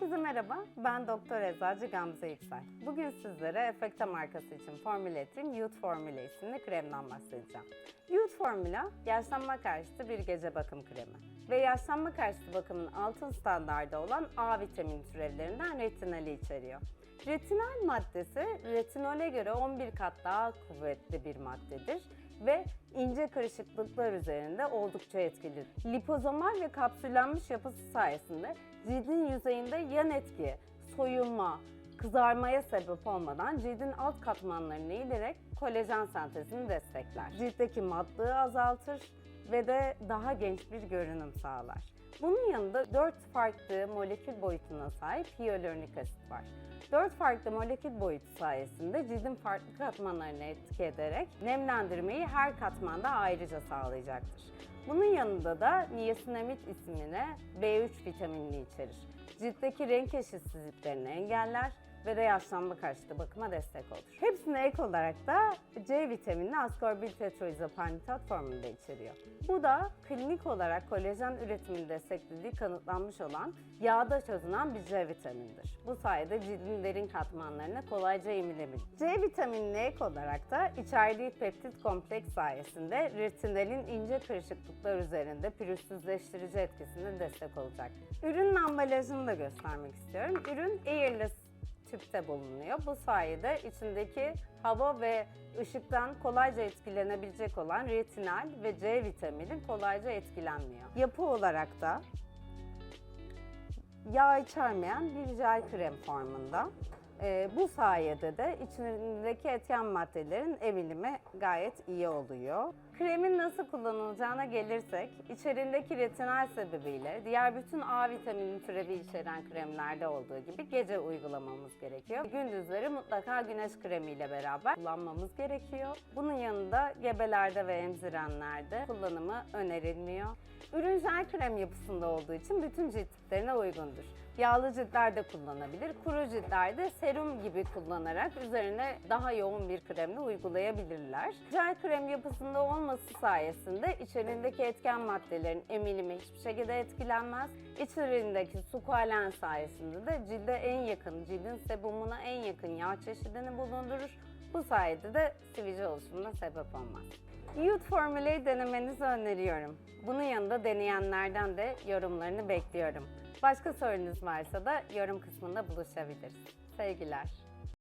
Herkese merhaba, ben Doktor Eczacı Gamze Yüksel. Bugün sizlere Efekta markası için formüle ettiğim Youth Formula isimli kremden bahsedeceğim. Youth Formula, yaşlanma karşıtı bir gece bakım kremi ve yaşlanma karşıtı bakımın altın standardı olan A vitamini türevlerinden retinali içeriyor. Retinal maddesi retinole göre 11 kat daha kuvvetli bir maddedir ve ince kırışıklıklar üzerinde oldukça etkili. Lipozomal ve kapsüllenmiş yapısı sayesinde cildin yüzeyinde yan etki, soyulma, kızarmaya sebep olmadan cildin alt katmanlarını eğilerek kolajen sentezini destekler. Ciltteki matlığı azaltır ve de daha genç bir görünüm sağlar. Bunun yanında 4 farklı molekül boyutuna sahip hyaluronik asit var. 4 farklı molekül boyutu sayesinde cildin farklı katmanlarını etki ederek nemlendirmeyi her katmanda ayrıca sağlayacaktır. Bunun yanında da niasinamid ismine B3 vitaminini içerir. Ciltteki renk eşitsizliklerini engeller ve de yaşlanma karşıtı bakıma destek olur. Hepsine ek olarak da C vitaminini askorbil tetroizopanditat formunda içeriyor. Bu da klinik olarak kolajen üretimini desteklediği kanıtlanmış olan yağda çözünen bir C vitaminidir. Bu sayede cildin derin katmanlarına kolayca emilebilir. C vitaminine ek olarak da içerdiği peptit kompleks sayesinde retinalin ince kırışıklıklar üzerinde pürüzsüzleştirici etkisine destek olacak. Ürünün ambalajını da göstermek istiyorum. Ürün airless tüpte bulunuyor. Bu sayede içindeki hava ve ışıktan kolayca etkilenebilecek olan retinal ve C vitamini kolayca etkilenmiyor. Yapı olarak da yağ içermeyen bir jel krem formunda. Ee, bu sayede de içindeki etken maddelerin emilimi gayet iyi oluyor. Kremin nasıl kullanılacağına gelirsek, içerindeki retinal sebebiyle diğer bütün A vitamini türevi içeren kremlerde olduğu gibi gece uygulamamız gerekiyor. Gündüzleri mutlaka güneş kremiyle beraber kullanmamız gerekiyor. Bunun yanında gebelerde ve emzirenlerde kullanımı önerilmiyor. Ürün jel krem yapısında olduğu için bütün cilt tiplerine uygundur. Yağlı ciltlerde kullanabilir, kuru ciltlerde serum gibi kullanarak üzerine daha yoğun bir kremle uygulayabilirler. Jel krem yapısında olması sayesinde içerindeki etken maddelerin emilimi hiçbir şekilde etkilenmez. İçerindeki sukualen sayesinde de cilde en yakın, cildin sebumuna en yakın yağ çeşidini bulundurur. Bu sayede de sivilce oluşumuna sebep olmaz. Youth Formüle'yi denemenizi öneriyorum. Bunun yanında deneyenlerden de yorumlarını bekliyorum. Başka sorunuz varsa da yorum kısmında buluşabiliriz. Sevgiler.